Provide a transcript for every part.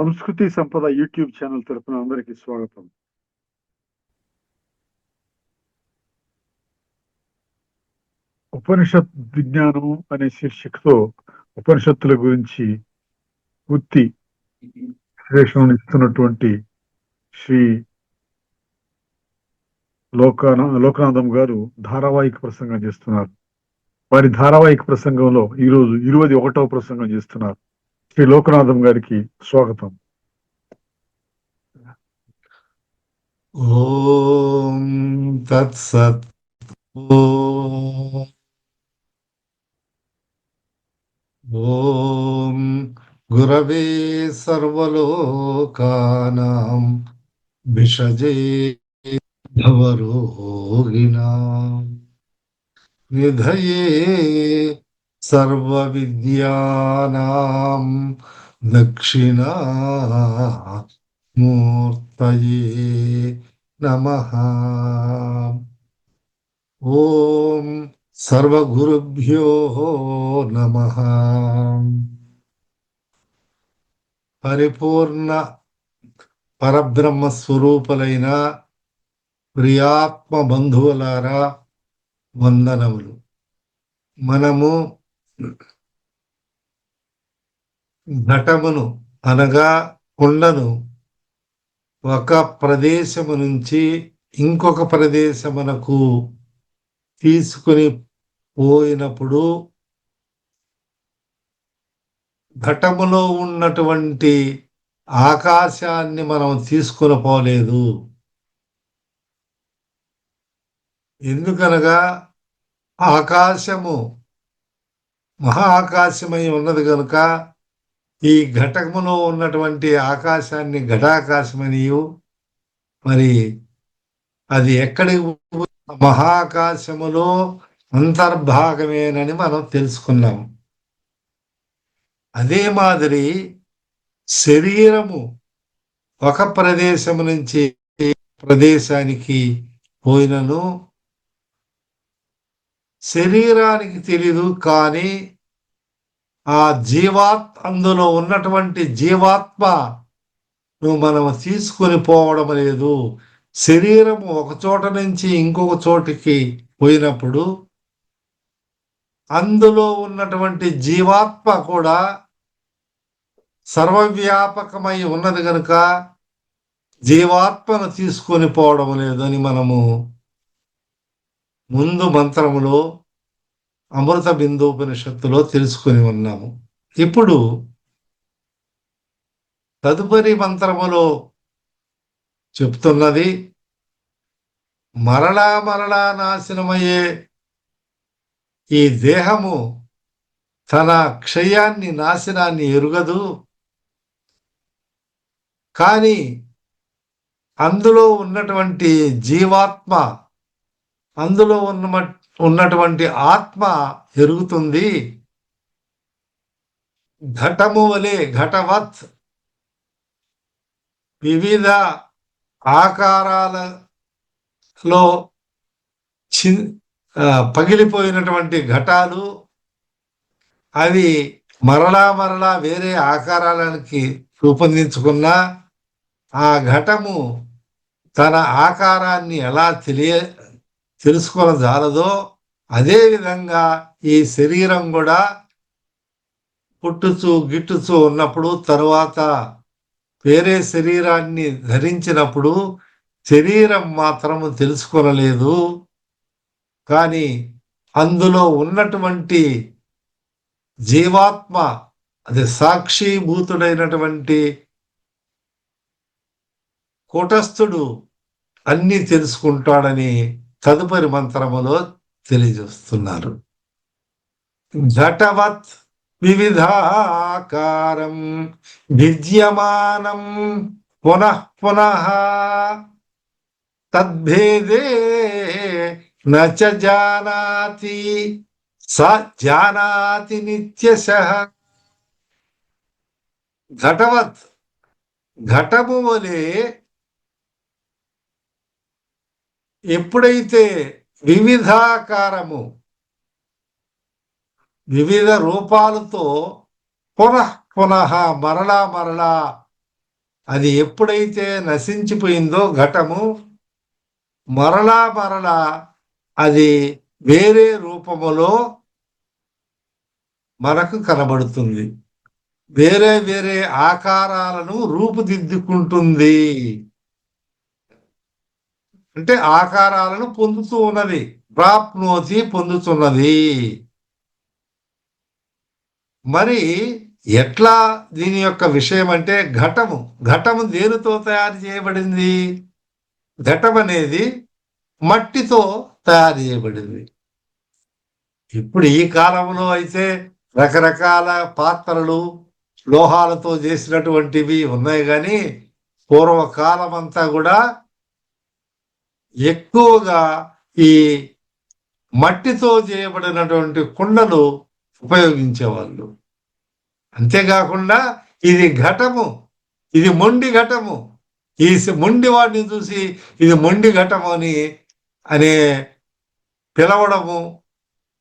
సంస్కృతి సంపద YouTube channel తరపున అందరికీ స్వాగతం. ఉపనిషత్ విజ్ఞానం అనే శీర్షికతో ఉపనిషత్తుల గురించి పూర్తి విశ్లేషణ ఇస్తున్నటువంటి శ్రీ లోకానా లోకనాథం గారు ధారావాహిక ప్రసంగం చేస్తున్నారు. వారి ధారావాహిక ప్రసంగంలో ఈరోజు ఇరవై ఒకటవ ప్రసంగం చేస్తున్నారు. శ్రీ లోకనాథం గారికి స్వాగతం. ఓం తత్సత్ ఓం ఓం గురవే సర్వలోకానాం విషజే భవరోగిణాం నిధయే సర్వవిద్యానాం దక్షిణా మూర్తయే నమ ఓం సర్వగురుభ్యో నమ పరిపూర్ణ పరబ్రహ్మ స్వరూపులైన ప్రియాత్మ బంధువులారా వందనములు. మనము ఘటమును అనగా కుండను ఒక ప్రదేశము నుంచి ఇంకొక ప్రదేశమునకు తీసుకుని పోయినప్పుడు ఘటములో ఉన్నటువంటి ఆకాశాన్ని మనం తీసుకుని పోలేదు. ఎందుకనగా ఆకాశము మహాకాశమై ఉన్నది కనుక ఈ ఘటకములో ఉన్నటువంటి ఆకాశాన్ని ఘటాకాశమనియు. మరి అది ఎక్కడికి మహాకాశములో అంతర్భాగమేనని మనం తెలుసుకున్నాం. అదే మాదిరి శరీరము ఒక ప్రదేశము నుంచి ప్రదేశానికి పోయినను. శరీరానికి తెలీదు కానీ ఆ జీవాత్ అందులో ఉన్నటువంటి జీవాత్మ నువ్వు మనం తీసుకొని పోవడం లేదు. శరీరం ఒక చోట నుంచి ఇంకొక చోటికి పోయినప్పుడు అందులో ఉన్నటువంటి జీవాత్మ కూడా సర్వవ్యాపకమై ఉన్నది కనుక జీవాత్మను తీసుకొని పోవడం లేదని మనము ముందు మంత్రములో అమృత బిందోపనిషత్తులో తెలుసుకొని ఉన్నాము. ఇప్పుడు తదుపరి మంత్రములో చెప్తున్నది మరలా మరలా నాశనమయ్యే ఈ దేహము తన క్షయాన్ని నాశనాన్ని ఎరుగదు. కానీ అందులో ఉన్నటువంటి జీవాత్మ అందులో ఉన్న ఉన్నటువంటి ఆత్మ ఎరుగుతుంది. ఘటము వలె ఘటవత్. వివిధ ఆకారాలలో చి పగిలిపోయినటువంటి ఘటాలు అవి మరలా మరలా వేరే ఆకారాలకి రూపొందించుకున్న ఆ ఘటము తన ఆకారాన్ని ఎలా తెలియ తెలుసుకున్న జాలదో అదేవిధంగా ఈ శరీరం కూడా పుట్టుచు గిట్టుచు ఉన్నప్పుడు తరువాత వేరే శరీరాన్ని ధరించినప్పుడు శరీరం మాత్రము తెలుసుకొనలేదు. కానీ అందులో ఉన్నటువంటి జీవాత్మ అది సాక్షిభూతుడైనటువంటి కూటస్థుడు అన్నీ తెలుసుకుంటాడని తదుపరి మంత్రములో తెలియజేస్తున్నారు. ఘటవత్ వివిధాకారం విద్యమానం పునః పునః తద్భేదే నచ జానాతి స జానాతి నిత్యశ. ఘటవత్ ఘటము వలె ఎప్పుడైతే వివిధాకారము వివిధ రూపాలతో పునః పునః మరలా మరలా అది ఎప్పుడైతే నశించిపోయిందో ఘటము మరలా మరలా అది వేరే రూపములో మనకు కనబడుతుంది. వేరే వేరే ఆకారాలను రూపుదిద్దుకుంటుంది. అంటే ఆకారాలను పొందుతూ ఉన్నది. ప్రాప్నోతి పొందుతున్నది. మరి ఎట్లా దీని యొక్క విషయం అంటే ఘటము. ఘటము దేనితో తయారు చేయబడింది? ఘటం అనేది మట్టితో తయారు చేయబడింది. ఇప్పుడు ఈ కాలంలో అయితే రకరకాల పాత్రలు లోహాలతో చేసినటువంటివి ఉన్నాయి కానీ పూర్వకాలం అంతా కూడా ఎక్కువగా ఈ మట్టితో చేయబడినటువంటి కుండలు ఉపయోగించేవాళ్ళు. అంతేకాకుండా ఇది ఘటము ఇది మొండి ఘటము. ఈ మొండి వాడిని చూసి ఇది మొండి ఘటము అని అనే పిలవడము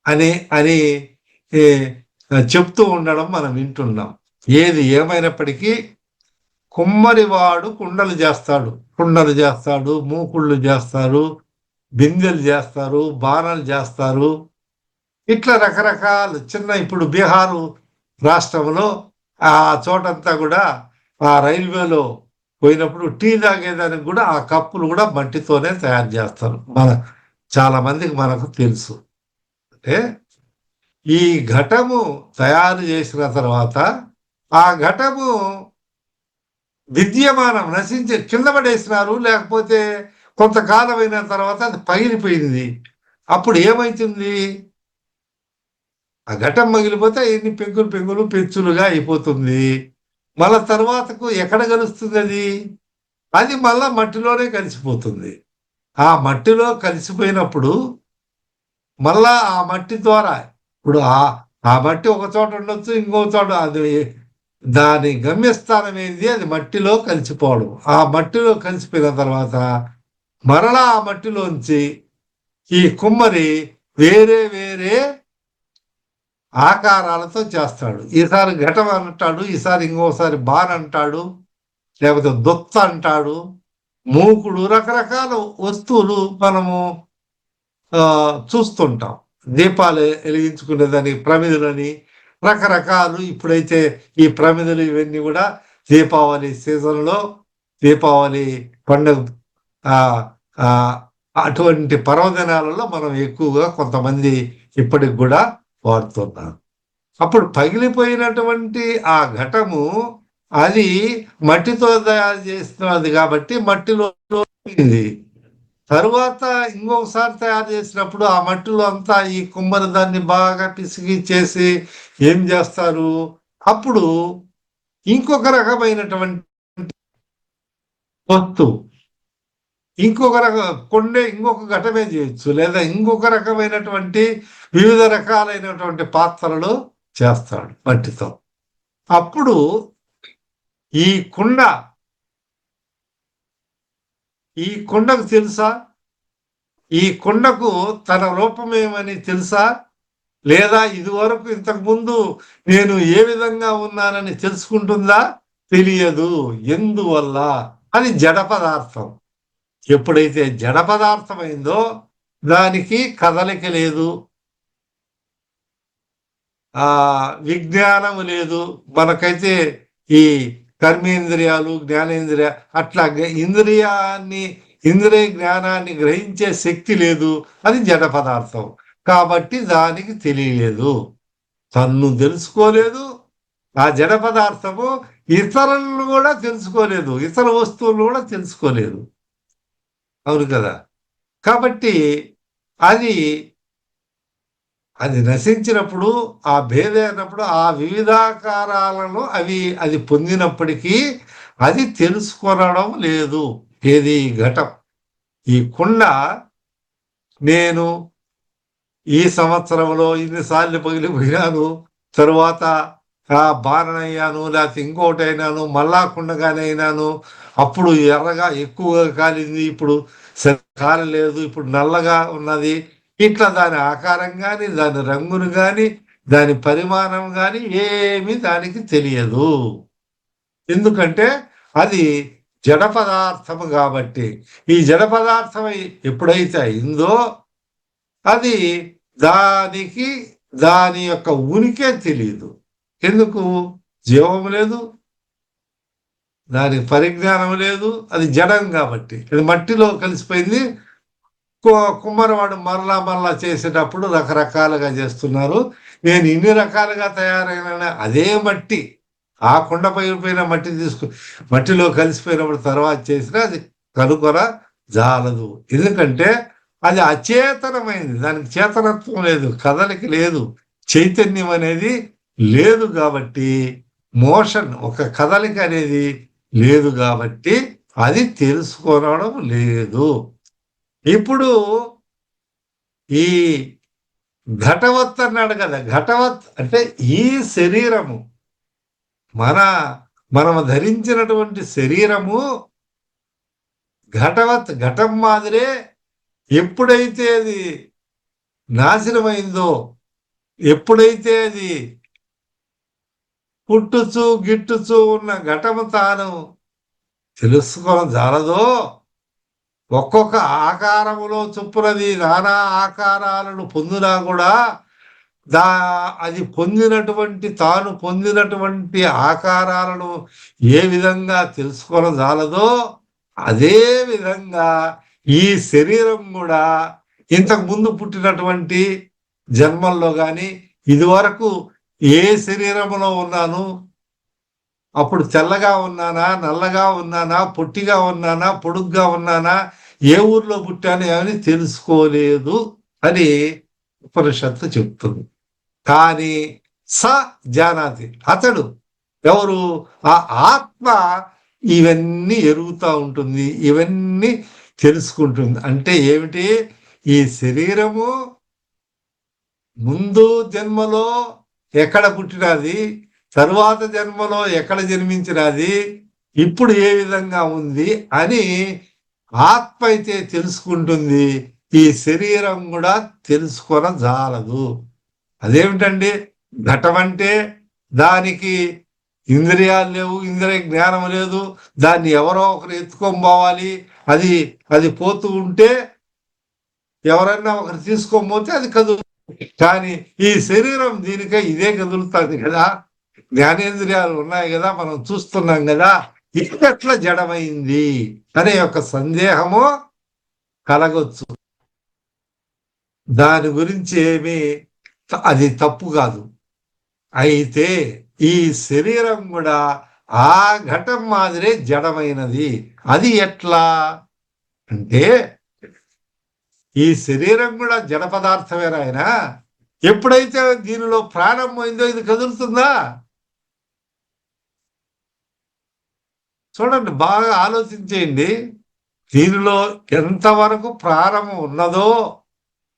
అని అని చెప్తూ ఉండడం మనం వింటున్నాం. ఏది ఏమైనప్పటికీ కుమ్మరివాడు కుండలు చేస్తాడు. కుండలు చేస్తాడు మూకుళ్ళు చేస్తారు బిందెలు చేస్తారు బాణలు చేస్తారు. ఇట్లా రకరకాల చిన్న ఇప్పుడు బీహారు రాష్ట్రంలో ఆ చోటంతా కూడా ఆ రైల్వేలో పోయినప్పుడు టీ తాగేదానికి కూడా ఆ కప్పులు కూడా మట్టితోనే తయారు చేస్తారు. మన చాలా మందికి మనకు తెలుసు. అంటే ఈ ఘటము తయారు చేసిన తర్వాత ఆ ఘటము విద్యమానం నశించి కింద పడేసినారు లేకపోతే కొంతకాలం అయిన తర్వాత అది పగిలిపోయింది. అప్పుడు ఏమైతుంది? ఆ ఘటం మగిలిపోతే ఎన్ని పెంకులు పెంకులు పెంచులుగా అయిపోతుంది. మళ్ళా తర్వాతకు ఎక్కడ కలుస్తుంది అది అది మళ్ళా మట్టిలోనే కలిసిపోతుంది. ఆ మట్టిలో కలిసిపోయినప్పుడు మళ్ళా ఆ మట్టి ద్వారా ఇప్పుడు ఆ ఆ మట్టి ఒక చోట ఉండొచ్చు ఇంకో చోట అది దాని గమ్యస్థానం ఏంది? అది మట్టిలో కలిసిపోవడం. ఆ మట్టిలో కలిసిపోయిన తర్వాత మరలా ఆ మట్టిలోంచి ఈ కుమ్మరి వేరే వేరే ఆకారాలతో చేస్తాడు. ఈసారి ఘటం అంటాడు ఈసారి ఇంకోసారి బాన్ అంటాడు లేకపోతే దొత్త అంటాడు. మూకుడు రకరకాల వస్తువులు మనము చూస్తుంటాం. దీపాలు వెలిగించుకునేదని ప్రమిదులని రకరకాలు ఇప్పుడైతే ఈ ప్రమిదలు ఇవన్నీ కూడా దీపావళి సీజన్లో దీపావళి పండుగ ఆ, అటువంటి పర్వదినాలలో మనం ఎక్కువగా కొంతమంది ఇప్పటికి కూడా వాడుతున్నారు. అప్పుడు పగిలిపోయినటువంటి ఆ ఘటము అది మట్టితో తయారు చేస్తున్నది కాబట్టి మట్టిలో తరువాత ఇంకొకసారి తయారు చేసినప్పుడు ఆ మట్టిలో అంతా ఈ కుమ్మరి దాన్ని బాగా పిసిగి చేసి ఏం చేస్తారు? అప్పుడు ఇంకొక రకమైనటువంటి వస్తువు ఇంకొక రక కొండే ఇంకొక ఘటమే చేయొచ్చు. లేదా ఇంకొక రకమైనటువంటి వివిధ రకాలైనటువంటి పాత్రలు చేస్తాడు మట్టితో. అప్పుడు ఈ కుండ ఈ కుండకు తెలుసా? ఈ కుండకు తన రూపం ఏమని తెలుసా? లేదా ఇదివరకు ఇంతకుముందు నేను ఏ విధంగా ఉన్నానని తెలుసుకుంటుందా? తెలియదు. ఎందువల్ల? అని జడ పదార్థం. ఎప్పుడైతే జడ పదార్థమైందో దానికి కదలిక లేదు. విజ్ఞానం విజ్ఞానము లేదు. మనకైతే ఈ కర్మేంద్రియాలు జ్ఞానేంద్రియ అట్లా ఇంద్రియాన్ని ఇంద్రియ జ్ఞానాన్ని గ్రహించే శక్తి లేదు. అది జడ పదార్థం. కాబట్టి దానికి తెలియలేదు. తన్ను తెలుసుకోలేదు. ఆ జడ పదార్థము ఇతరులను కూడా తెలుసుకోలేదు. ఇతర వస్తువులను కూడా తెలుసుకోలేదు. అవును కదా? కాబట్టి అది అది నశించినప్పుడు ఆ భేదైనప్పుడు ఆ వివిధాకారాలను అవి అది పొందినప్పటికీ అది తెలుసుకొనడం లేదు. ఏది ఘటం? ఈ కుండ నేను ఈ సంవత్సరంలో ఇన్నిసార్లు పగిలిపోయినాను తరువాత ఆ బాణనయ్యాను లేకపోతే ఇంకోటి అయినాను మళ్ళా కుండగానే అయినాను అప్పుడు ఎర్రగా ఎక్కువగా కాలింది ఇప్పుడు సరి కాలలేదు ఇప్పుడు నల్లగా ఉన్నది ఇట్లా దాని ఆకారం కానీ దాని రంగును కానీ దాని పరిమాణం కానీ ఏమీ దానికి తెలియదు. ఎందుకంటే అది జడ పదార్థము కాబట్టి. ఈ జడ పదార్థం ఎప్పుడైతే అయిందో అది దానికి దాని యొక్క ఉనికే తెలియదు. ఎందుకు? జీవం లేదు. దానికి పరిజ్ఞానం లేదు. అది జడం కాబట్టి. అది మట్టిలో కలిసిపోయింది. కుమ్మరివాడు మరలా మరలా చేసేటప్పుడు రకరకాలుగా చేస్తున్నారు. నేను ఇన్ని రకాలుగా తయారైన అదే మట్టి ఆ కుండ పగిలిపోయిన మట్టి తీసుకు మట్టిలో కలిసిపోయినప్పుడు తర్వాత చేసినా అది కనుకొర జాలదు. ఎందుకంటే అది అచేతనమైంది. దానికి చేతనత్వం లేదు కదలికి లేదు చైతన్యం అనేది లేదు కాబట్టి మోషన్ ఒక కదలిక అనేది లేదు కాబట్టి అది తెలుసుకోవడం లేదు. ఇప్పుడు ఈ ఘటవత్ అన్నాడు కదా ఘటవత్ అంటే ఈ శరీరము. మన మనము ధరించినటువంటి శరీరము ఘటవత్ ఘటం మాదిరే ఎప్పుడైతే అది నాశనమైందో ఎప్పుడైతే అది పుట్టుచు గిట్టుచు ఉన్న ఘటము తాను తెలుసుకోవడం జాలదో ఒక్కొక్క ఆకారములో చొప్పునది నానా ఆకారాలను పొందినా కూడా దా అది పొందినటువంటి తాను పొందినటువంటి ఆకారాలను ఏ విధంగా తెలుసుకోవడం జాలదో అదే విధంగా ఈ శరీరం కూడా ఇంతకు ముందు పుట్టినటువంటి జన్మల్లో కానీ ఇదివరకు ఏ శరీరంలో ఉన్నాను అప్పుడు తెల్లగా ఉన్నానా నల్లగా ఉన్నానా పొట్టిగా ఉన్నానా పొడుగ్గా ఉన్నానా ఏ ఊర్లో పుట్టాను అని తెలుసుకోలేదు అని ఉపనిషత్తు చెప్తుంది. కానీ స జానాతి అతడు ఎవరు? ఆ ఆత్మ ఇవన్నీ ఎరుగుతూ ఉంటుంది ఇవన్నీ తెలుసుకుంటుంది. అంటే ఏమిటి? ఈ శరీరము ముందు జన్మలో ఎక్కడ పుట్టినది? తరువాత జన్మలో ఎక్కడ జన్మించినది? ఇప్పుడు ఏ విధంగా ఉంది అని ఆత్మ అయితే తెలుసుకుంటుంది. ఈ శరీరం కూడా తెలుసుకొన జాలదు అదేమిటండి? ఘటం అంటే దానికి ఇంద్రియాలు లేవు ఇంద్రియ జ్ఞానం లేదు. దాన్ని ఎవరో ఒకరు ఎత్తుకొని పోవాలి. అది అది పోతూ ఉంటే ఎవరన్నా ఒకరు తీసుకొని పోతే అది కదులు. కానీ ఈ శరీరం దీనికై ఇదే కదులుతుంది కదా. జ్ఞానేంద్రియాలు ఉన్నాయి కదా మనం చూస్తున్నాం కదా ఇది ఎట్లా జడమైంది అనే యొక్క సందేహము కలగొచ్చు. దాని గురించి ఏమి అది తప్పు కాదు. అయితే ఈ శరీరం కూడా ఆ ఘటం మాదిరే జడమైనది. అది ఎట్లా? అంటే ఈ శరీరం కూడా జడ పదార్థమేనాయన ఎప్పుడైతే దీనిలో ప్రాణం పోయిందో ఇది కదులుతుందా? చూడండి బాగా ఆలోచించేయండి. దీనిలో ఎంతవరకు ప్రారంభం ఉన్నదో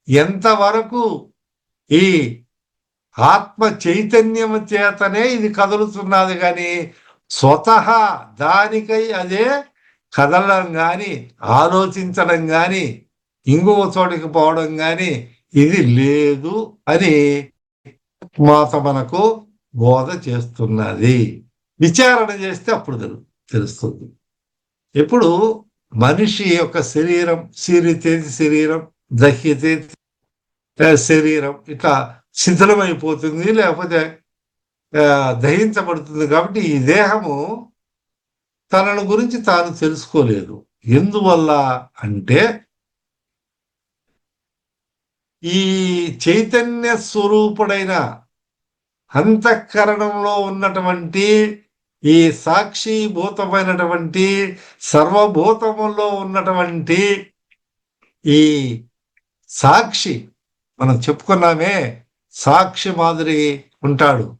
ఎంతవరకు ఈ ఆత్మ చైతన్యం చేతనే ఇది కదులుతున్నది కానీ స్వతహా దానికై అదే కదలడం కానీ ఆలోచించడం కానీ ఇంకొక చోటికి పోవడం కానీ ఇది లేదు అని మాత మనకు బోధ చేస్తున్నది. విచారణ చేస్తే అప్పుడు తెలు- తెలుస్తుంది. ఇప్పుడు మనిషి యొక్క శరీరం సీరితేది శరీరం దహ్యతే శరీరం ఇట్లా శిథిలమైపోతుంది లేకపోతే దహించబడుతుంది కాబట్టి ఈ దేహము తనను గురించి తాను తెలుసుకోలేదు. ఎందువల్ల అంటే ఈ చైతన్య స్వరూపుడైన అంతఃకరణంలో ఉన్నటువంటి ఈ సాక్షిభూతమైనటువంటి సర్వభూతములో ఉన్నటువంటి ఈ సాక్షి మనం చెప్పుకున్నామే సాక్షి మాదిరి ఉంటాడు.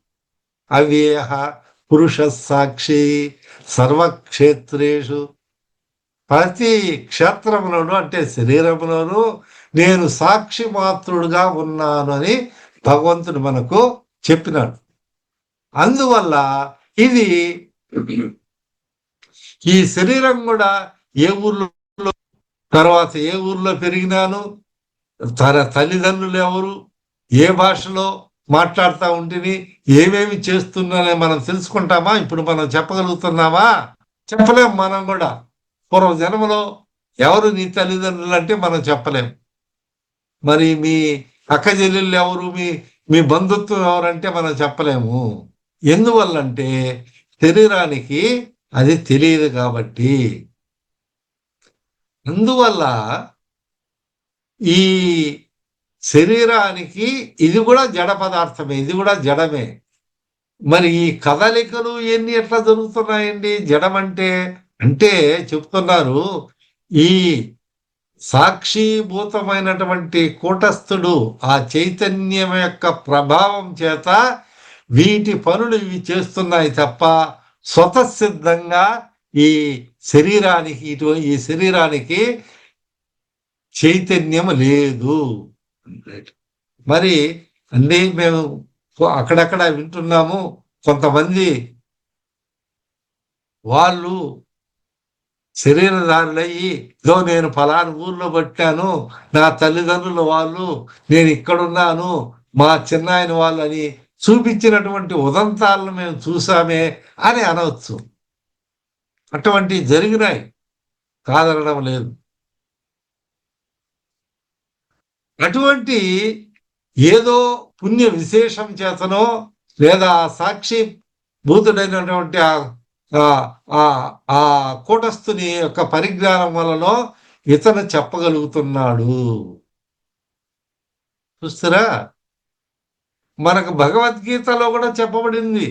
అవ్యేహ పురుష సాక్షి సర్వక్షేత్రేషు. ప్రతి క్షేత్రంలోనూ అంటే శరీరంలోనూ నేను సాక్షి మాత్రుడుగా ఉన్నాను అని భగవంతుడు మనకు చెప్పినాడు. అందువల్ల ఇది ఈ శరీరం కూడా ఏ ఊర్లో తర్వాత ఏ ఊర్లో పెరిగినాను తన తల్లిదండ్రులు ఎవరు ఏ భాషలో మాట్లాడుతూ ఉంటిని ఏమేమి చేస్తున్నానని మనం తెలుసుకుంటామా? ఇప్పుడు మనం చెప్పగలుగుతున్నామా? చెప్పలేం మనం కూడా. పూర్వ జన్మలో ఎవరు నీ తల్లిదండ్రులు అంటే మనం చెప్పలేం. మరి మీ అక్క చెల్లెళ్ళు ఎవరు మీ మీ బంధుత్వం ఎవరంటే మనం చెప్పలేము. ఎందువల్లంటే శరీరానికి అది తెలియదు కాబట్టి. అందువల్ల ఈ శరీరానికి ఇది కూడా జడ పదార్థమే ఇది కూడా జడమే. మరి ఈ కదలికలు ఇవన్నీ ఎట్లా జరుగుతున్నాయండి? జడమంటే అంటే చెప్తున్నారు ఈ సాక్షిభూతమైనటువంటి కూటస్థుడు ఆ చైతన్యం యొక్క ప్రభావం చేత వీటి పనులు ఇవి చేస్తున్నాయి తప్ప స్వతసిద్ధంగా ఈ శరీరానికి ఇటు ఈ శరీరానికి చైతన్యం లేదు. మరి అన్నీ మేము అక్కడక్కడ వింటున్నాము. కొంతమంది వాళ్ళు శరీరధారులయ్యి ఇదో నేను ఫలాని ఊర్లో పట్టాను నా తల్లిదండ్రుల వాళ్ళు నేను ఇక్కడున్నాను మా చిన్నాయన వాళ్ళు అని చూపించినటువంటి ఉదంతాలను మేము చూసామే అని అనవచ్చు. అటువంటివి జరిగినాయి. కాదనడం లేదు. అటువంటి ఏదో పుణ్య విశేషం చేతనో లేదా సాక్షి భూతుడైనటువంటి ఆ కూటస్థుని యొక్క పరిజ్ఞానం వలనో ఇతను చెప్పగలుగుతున్నాడు. చూస్తారా? మనకు భగవద్గీతలో కూడా చెప్పబడింది.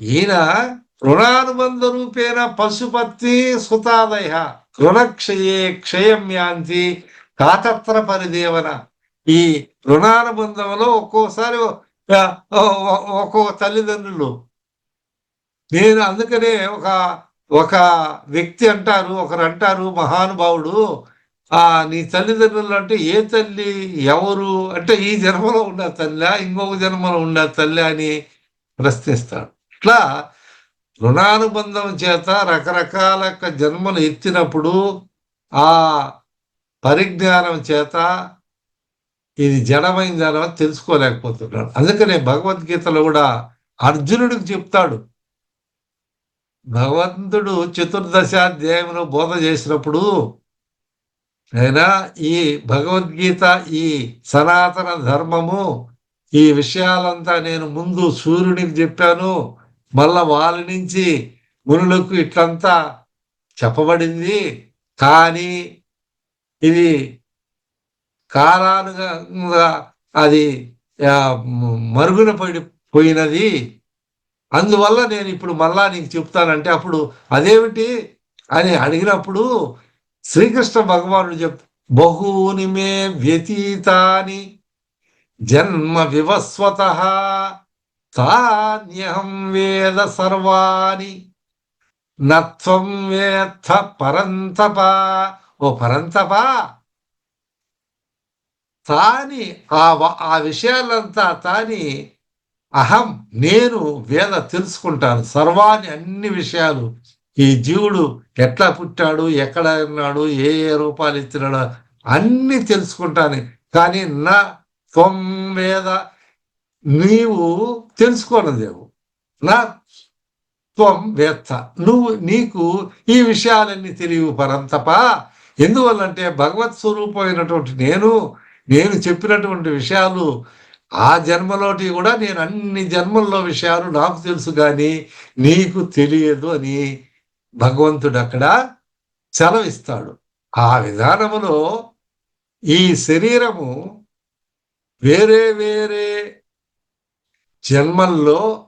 ఈయన రుణానుబంధ రూపేణ పశుపత్తి సుతాదయ రుణక్షయే క్షయం యాంతి కాతత్ర పరిదేవన. ఈ రుణానుబంధంలో ఒక్కోసారి ఒక్కో తల్లిదండ్రులు. నేను అందుకనే ఒక ఒక వ్యక్తి అంటారు ఒకరు అంటారు మహానుభావుడు నీ తల్లిదండ్రులు అంటే ఏ తల్లి ఎవరు? అంటే ఈ జన్మలో ఉన్న తల్లి ఇంకొక జన్మలో ఉన్న తల్లి అని ప్రశ్నిస్తాడు. ఇట్లా రుణానుబంధం చేత రకరకాల జన్మలు ఎత్తినప్పుడు ఆ పరిజ్ఞానం చేత ఇది జడమైన జనం తెలుసుకోలేకపోతున్నాడు. అందుకనే భగవద్గీతలో కూడా అర్జునుడికి చెప్తాడు. భగవంతుడు చతుర్దశాధ్యాయంలో బోధ చేసినప్పుడు అయినా ఈ భగవద్గీత ఈ సనాతన ధర్మము ఈ విషయాలంతా నేను ముందు సూర్యుడికి చెప్పాను. మళ్ళా వాళ్ళ నుంచి మునులకు ఇట్లంతా చెప్పబడింది. కానీ ఇది కాలానుగా అది మరుగున పడి పోయినది. అందువల్ల నేను ఇప్పుడు మళ్ళా నీకు చెప్తానంటే అప్పుడు అదేమిటి అని అడిగినప్పుడు శ్రీకృష్ణ భగవానుడు చెప్ బహూని మే వ్యతీతాని జన్మ వివస్వత తాన్యహం వేద సర్వాణి నత్వం వేత్త పరంతప ఓ పరంతప. తాని ఆ ఆ విషయాలంతా తాని అహం నేను వేద తెలుసుకుంటాను సర్వాన్ని అన్ని విషయాలు ఈ జీవుడు ఎట్లా పుట్టాడు ఎక్కడ ఉన్నాడు ఏ ఏ రూపాలు ఇచ్చినాడు అన్నీ తెలుసుకుంటాను. కానీ నా త్వం వేద నీవు తెలుసుకోనదేవు నా త్వం వేత్త. నువ్వు నీకు ఈ విషయాలన్నీ తెలియవు పరంతప. ఎందువల్లంటే భగవత్ స్వరూపమైనటువంటి నేను నేను చెప్పినటువంటి విషయాలు ఆ జన్మలోటి కూడా నేను అన్ని జన్మల్లో విషయాలు నాకు తెలుసు కానీ నీకు తెలియదు అని భగవంతుడు అక్కడ సెలవిస్తాడు. ఆ విధానములో ఈ శరీరము వేరే వేరే జన్మల్లో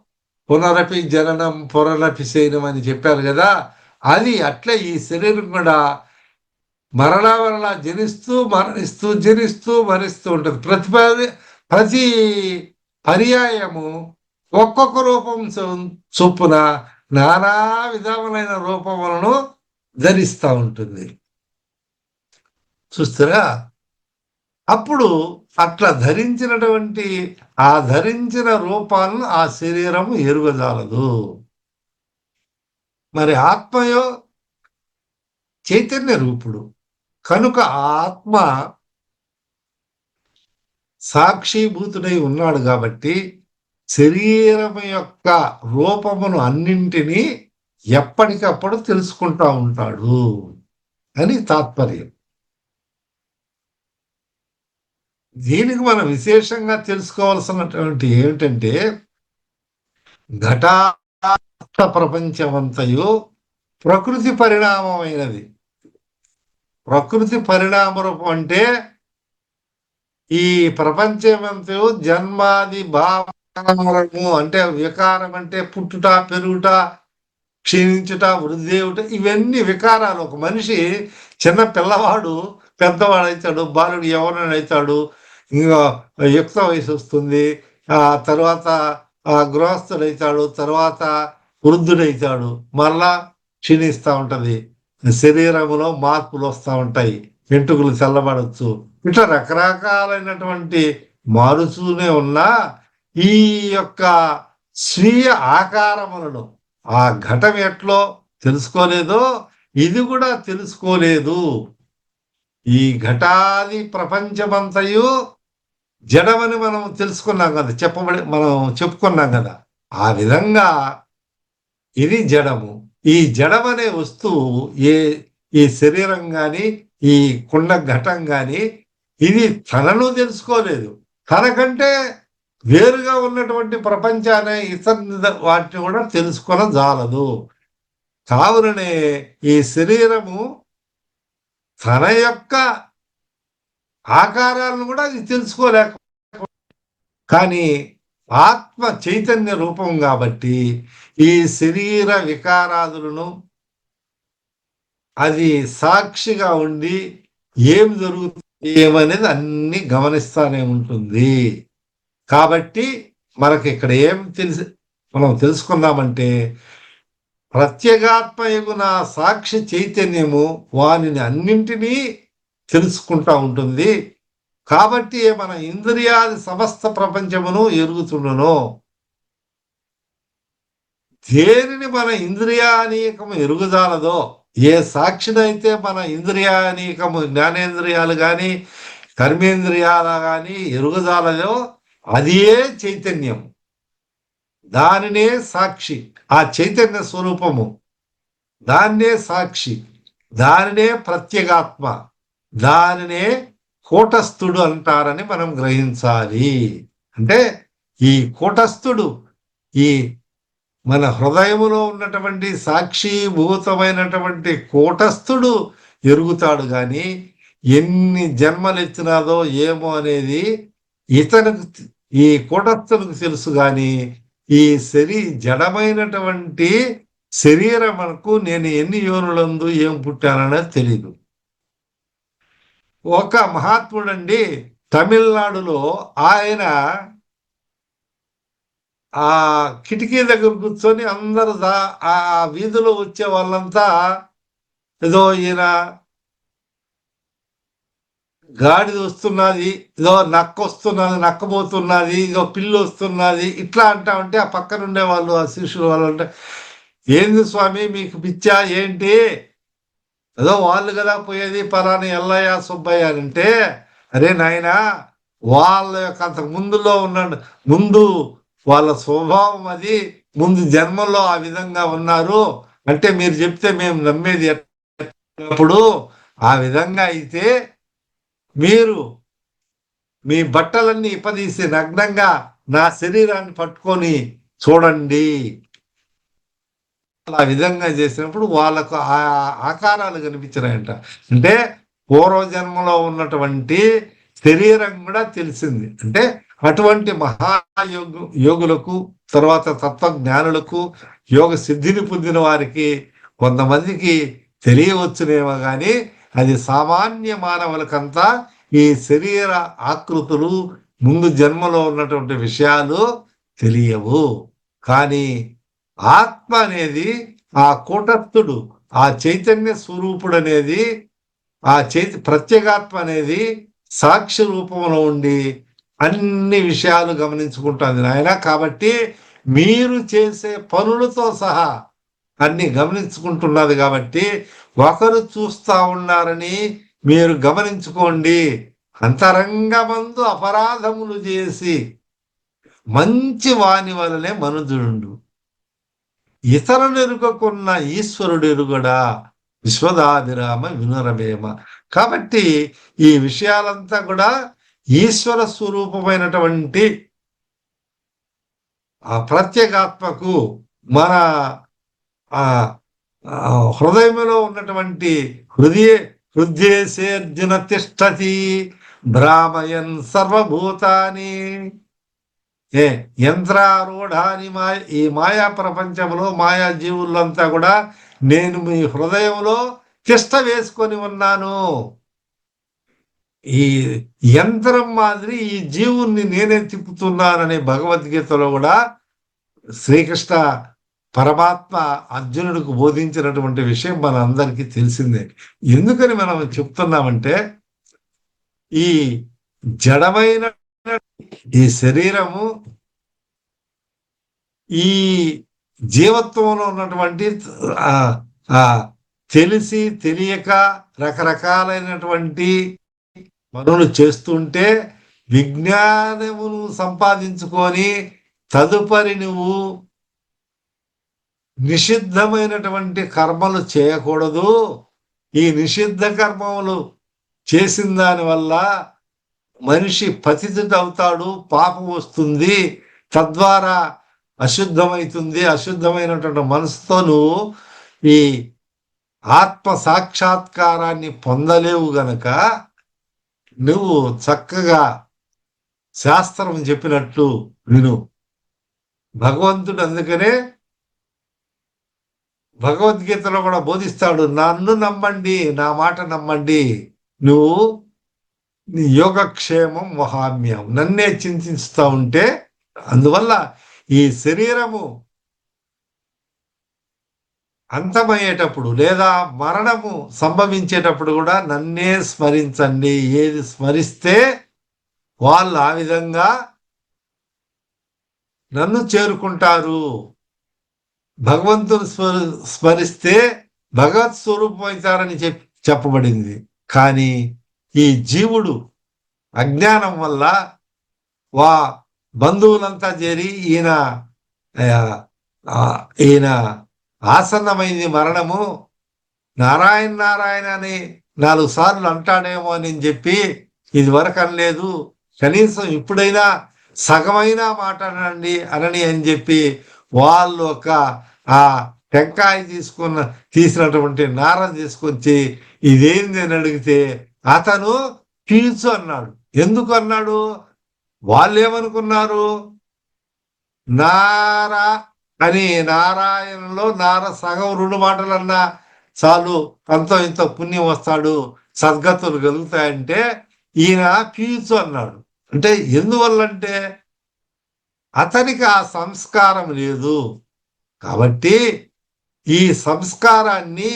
పునరపి జననం పునరపి శయనం అని చెప్పారు కదా అది అట్లే ఈ శరీరం కూడా మరలా మరలా జనిస్తూ మరణిస్తూ జనిస్తూ మరిస్తూ ఉంటుంది. ప్రతి ప్రతి పర్యాయము ఒక్కొక్క రూపం చొప్పున నానా విధములైన రూపములను ధరిస్తూ ఉంటుంది. చూస్తారా? అప్పుడు అట్లా ధరించినటువంటి ఆ ధరించిన రూపాలను ఆ శరీరము ఎరుగజాలదు. మరి ఆత్మయో? చైతన్య రూపుడు. కనుక ఆత్మ సాక్షిభూతుడై ఉన్నాడు కాబట్టి శరీరం యొక్క రూపమును అన్నింటినీ ఎప్పటికప్పుడు తెలుసుకుంటా ఉంటాడు అని తాత్పర్యం. దీనికి మనం విశేషంగా తెలుసుకోవాల్సినటువంటి ఏమిటంటే ఘటార్థ ప్రపంచమంతయు ప్రకృతి పరిణామమైనది. ప్రకృతి పరిణామ రూపం అంటే ఈ ప్రపంచమంతయు జన్మాది భావ భావము అంటే వికారం అంటే పుట్టుట పెరుగుట క్షీణించుట వృద్ధి అవుట ఇవన్నీ వికారాలు. ఒక మనిషి చిన్న పిల్లవాడు పెద్దవాడు అవుతాడు బాలుడు ఎవరైనా ఇంకా యుక్త వయసు వస్తుంది ఆ తర్వాత ఆ గృహస్థుడైతాడు తర్వాత వృద్ధుడైతాడు మరలా క్షీణిస్తూ ఉంటుంది. శరీరంలో మార్పులు వస్తూ ఉంటాయి. వెంట్రుకలు చల్లబడచ్చు. ఇట్లా రకరకాలైనటువంటి మారుతూనే ఉన్నా ఈ యొక్క స్వీయ ఆకారములను ఆ ఘటం ఎట్లో తెలుసుకోలేదో ఇది కూడా తెలుసుకోలేదు. ఈ ఘటాది ప్రపంచమంతయు జడమని మనం తెలుసుకున్నాం కదా చెప్పబడి మనం చెప్పుకున్నాం కదా. ఆ విధంగా ఇది జడము. ఈ జడమనే వస్తువు ఏ ఈ శరీరం కానీ ఈ కుండ ఘటం కానీ ఇది తనను తెలుసుకోలేదు. తనకంటే వేరుగా ఉన్నటువంటి ప్రపంచాన్ని ఇతర వాటిని కూడా తెలుసుకొని జాలదు కావుననే ఈ శరీరము తన యొక్క ఆకారాలను కూడా అది తెలుసుకోలేక కానీ ఆత్మ చైతన్య రూపం కాబట్టి ఈ శరీర వికారాదులను అది సాక్షిగా ఉండి ఏం జరుగుతుంది ఏమనేది అన్ని గమనిస్తానే ఉంటుంది. కాబట్టి మనకి ఇక్కడ ఏం తెలిసి మనం తెలుసుకుందామంటే ప్రత్యేగాత్మయగు నా సాక్షి చైతన్యము వానిని అన్నింటినీ తెలుసుకుంటా ఉంటుంది. కాబట్టి మన ఇంద్రియాది సమస్త ప్రపంచమును ఎరుగుతుండను దేనిని మన ఇంద్రియానీకము ఎరుగుదాలదో ఏ సాక్షినైతే మన ఇంద్రియానీకము జ్ఞానేంద్రియాలు కానీ కర్మేంద్రియాలు కానీ ఎరుగుదాలదో అదియే చైతన్యం. దానినే సాక్షి. ఆ చైతన్య స్వరూపము. దాన్నే సాక్షి. దానినే ప్రత్యేగాత్మ. దానినే కూటస్థుడు అంటారని మనం గ్రహించాలి. అంటే ఈ కూటస్థుడు ఈ మన హృదయములో ఉన్నటువంటి సాక్షిభూతమైనటువంటి కూటస్థుడు ఎరుగుతాడు కానీ ఎన్ని జన్మలు ఇచ్చినాదో ఏమో అనేది ఇతనికి ఈ కూటస్థులకు తెలుసు కానీ ఈ శరీ జడమైనటువంటి శరీరమునకు నేను ఎన్ని యోనులందు ఏం పుట్టాననేది తెలీదు. ఒక మహాత్ముడండి తమిళనాడులో ఆయన ఆ కిటికీ దగ్గర కూర్చొని అందరు ఆ వీధిలో వచ్చే వాళ్ళంతా ఏదో ఈయన గాడిద వస్తున్నది ఏదో నక్క వస్తున్నది నక్కబోతున్నది ఇదో పిల్లు వస్తున్నది ఇట్లా అంటా ఉంటే ఆ పక్కన ఉండే వాళ్ళు ఆ శిష్యులు వాళ్ళు అంటే ఏంది స్వామి మీకు పిచ్చా ఏంటి? ఏదో వాళ్ళు కదా పోయేది పలాని ఎల్లయ్య సుబ్బయ్య అని అంటే అరే నాయనా వాళ్ళ యొక్క అంతకు ముందులో ఉన్న ముందు వాళ్ళ స్వభావం అది ముందు జన్మలో ఆ విధంగా ఉన్నారు. అంటే మీరు చెప్తే మేము నమ్మేది ఎప్పుడు ఆ విధంగా అయితే మీరు మీ బట్టలన్నీ ఇప్పదీసి నగ్నంగా నా శరీరాన్ని పట్టుకొని చూడండి. ఆ విధంగా చేసినప్పుడు వాళ్ళకు ఆ ఆకారాలు కనిపించినాయంట. అంటే పూర్వజన్మలో ఉన్నటువంటి శరీరం కూడా తెలిసింది. అంటే అటువంటి మహాయోగు యోగులకు తర్వాత తత్వజ్ఞానులకు యోగ సిద్ధిని పొందిన వారికి కొంతమందికి తెలియవచ్చునేమో కానీ అది సామాన్య మానవులకంతా ఈ శరీర ఆకృతులు ముందు జన్మలో ఉన్నటువంటి విషయాలు తెలియవు. కానీ ఆత్మ అనేది ఆ కూటస్థుడు ఆ చైతన్య స్వరూపుడు అనేది ఆ చైత ప్రత్యేగాత్మ అనేది సాక్షి రూపంలో ఉండి అన్ని విషయాలు గమనించుకుంటుంది నాయన. కాబట్టి మీరు చేసే పనులతో సహా అన్ని గమనించుకుంటున్నది కాబట్టి ఒకరు చూస్తా ఉన్నారని మీరు గమనించుకోండి. అంతరంగమందు అపరాధములు చేసి మంచి వాని వలనే మనుజుడు. ఇతరులు ఎరుగకున్న ఈశ్వరుడు ఎరుగడా విశ్వదాభిరామ వినురవేమ కాబట్టి ఈ విషయాలంతా కూడా ఈశ్వర స్వరూపమైనటువంటి ఆ ప్రత్యేగాత్మకు మన ఆ హృదయంలో ఉన్నటువంటి హృదయ హృదయేసేర్జున తిష్టతి భ్రామయన్ సర్వభూతాని. ఏ యంత్రారూఢాని మాయ ఈ మాయా ప్రపంచంలో మాయా జీవులంతా కూడా నేను మీ హృదయంలో తిష్ట వేసుకొని ఉన్నాను. ఈ యంత్రం మాదిరి ఈ జీవుణ్ణి నేనే తిప్పుతున్నాననే భగవద్గీతలో కూడా శ్రీకృష్ణ పరమాత్మ అర్జునుడికి బోధించినటువంటి విషయం మన అందరికీ తెలిసిందే. ఎందుకని మనం చెప్తున్నామంటే ఈ జడమైన ఈ శరీరము ఈ జీవత్వంలో ఉన్నటువంటి తెలిసి తెలియక రకరకాలైనటువంటి పనులు చేస్తుంటే విజ్ఞానమును సంపాదించుకొని తదుపరి నువ్వు నిషిద్ధమైనటువంటి కర్మలు చేయకూడదు. ఈ నిషిద్ధ కర్మములు చేసిన దానివల్ల మనిషి పతితుడవుతాడు పాపం వస్తుంది. తద్వారా అశుద్ధమవుతుంది అశుద్ధమైనటువంటి మనసుతో నువ్వు ఈ ఆత్మ సాక్షాత్కారాన్ని పొందలేవు గనక నువ్వు చక్కగా శాస్త్రం చెప్పినట్లు విను. భగవంతుడు అందుకనే భగవద్గీతలో కూడా బోధిస్తాడు నన్ను నమ్మండి నా మాట నమ్మండి. నువ్వు నీ యోగక్షేమం మహామ్యం నన్నే చింతిస్తూ ఉంటే అందువల్ల ఈ శరీరము అంతమయ్యేటప్పుడు లేదా మరణము సంభవించేటప్పుడు కూడా నన్నే స్మరించండి. ఏది స్మరిస్తే వాళ్ళు ఆ విధంగా నన్ను చేరుకుంటారు. భగవంతుని స్మరిస్తే భగవత్ స్వరూపం అవుతారని చెప్ చెప్పబడింది. కానీ ఈ జీవుడు అజ్ఞానం వల్ల వా బంధువులంతా చేరి ఈయన ఈయన ఆసన్నమైంది మరణము. నారాయణ నారాయణ అని నాలుగు సార్లు అంటాడేమో అని చెప్పి ఇది వరకు అనలేదు. కనీసం ఇప్పుడైనా సగమైనా మాట్లాడండి అనని అని చెప్పి వాళ్ళు ఒక ఆ టెంకాయ తీసుకున్న తీసినటువంటి నార తీసుకొచ్చి ఇదేంది అని అడిగితే అతను పీల్చు అన్నాడు. ఎందుకు అన్నాడు? వాళ్ళు ఏమనుకున్నారు నారా అని నారాయణలో నార సగం రెండు మాటలు అన్నా చాలు అంతో ఇంత పుణ్యం వస్తాడు సద్గతులు కలుగుతాయంటే ఈయన పీల్చు అన్నాడు. అంటే ఎందువల్లంటే అతనికి ఆ సంస్కారం లేదు. కాబట్టి ఈ సంస్కారాన్ని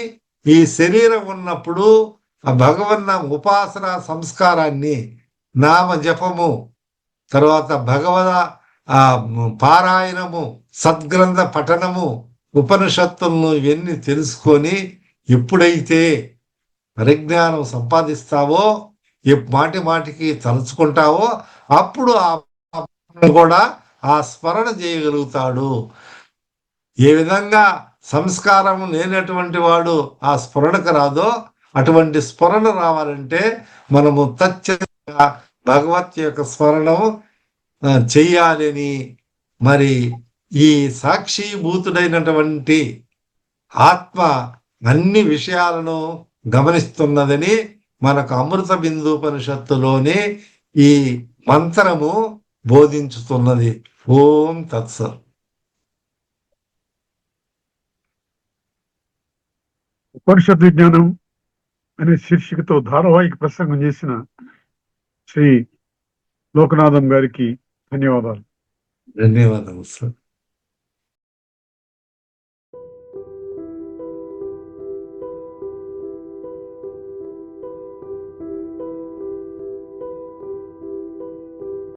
ఈ శరీరం ఉన్నప్పుడు ఆ భగవన్న ఉపాసన సంస్కారాన్ని నామ జపము తర్వాత భగవద ఆ పారాయణము సద్గ్రంథ పఠనము ఉపనిషత్తులను ఇవన్నీ తెలుసుకొని ఎప్పుడైతే పరిజ్ఞానం సంపాదిస్తావో మాటి మాటికి తలుచుకుంటావో అప్పుడు ఆ కూడా ఆ స్మరణ చేయగలుగుతాడు. ఏ విధంగా సంస్కారం లేనటువంటి వాడు ఆ స్ఫురణకు రాదో అటువంటి స్ఫురణ రావాలంటే మనము తచ్చగా భగవత్ యొక్క స్మరణము చెయ్యాలని మరి ఈ సాక్షిభూతుడైనటువంటి ఆత్మ అన్ని విషయాలను గమనిస్తున్నదని మనకు అమృత బిందుపనిషత్తులోనే ఈ మంత్రము బోధించుతున్నది. ఓం తత్సత్. ఉపనిషత్ విజ్ఞానం అనే శీర్షికతో ధారావాహిక ప్రసంగం చేసిన శ్రీ లోకనాథం గారికి ధన్యవాదాలు. ధన్యవాదాలు సార్.